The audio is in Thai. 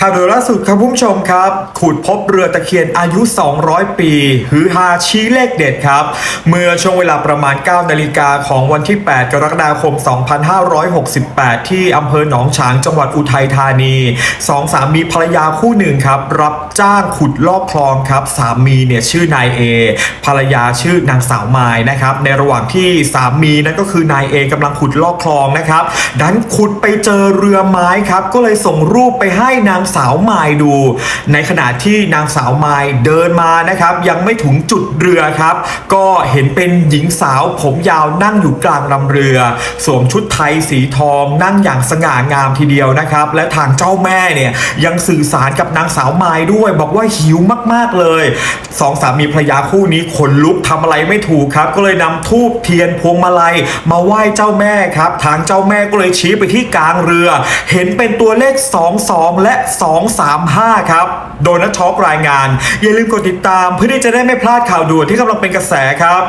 ข่าวด่วนล่าสุดครับผู้ชมครับ ขุดพบเรือตะเคียนอายุ 200 ปีฮือฮาชี้เลขเด็ดครับ เมื่อช่วงเวลาประมาณ 9 นาฬิกาของวันที่ 8 กรกฎาคม 2568 ที่อำเภอหนองฉางจังหวัดอุทัยธานีสองสามีภรรยาคู่หนึ่งครับ รับจ้างขุดลอกคลองครับ สามีเนี่ยชื่อนายเอภรรยาชื่อนางสาวไมายนะครับ ในระหว่างที่สามีนั่นก็คือนายเอกำลังขุดลอกคลองนะครับดันขุดไปเจอเรือไม้ครับก็เลยส่งรูปไปให้นางสาวไมายดู ในขณะที่นางสาวไมายเดินมานะครับ ยังไม่ถึงจุดเรือครับ ก็เห็นเป็นหญิงสาวผมยาวนั่งอยู่กลางลำเรือ สวมชุดไทยสีทองนั่งอย่างสง่างามทีเดียวนะครับ และทางเจ้าแม่เนี่ยยังสื่อสารกับนางสาวไมายด้วย บอกว่าหิวมากๆเลยสองสามีภรรยาคู่นี้ขนลุกทำอะไรไม่ถูกครับ ก็เลยนำทูบเทียนพวงมาลัย มาไหว้เจ้าแม่ครับ ทางเจ้าแม่ก็เลยชี้ไปที่กลางเรือ เห็นเป็นตัวเลข 22 และ235 ครับ โดยนัทช็อกรายงาน อย่าลืมกดติดตามเพื่อที่จะได้ไม่พลาดข่าวด่วนที่กำลังเป็นกระแสครับ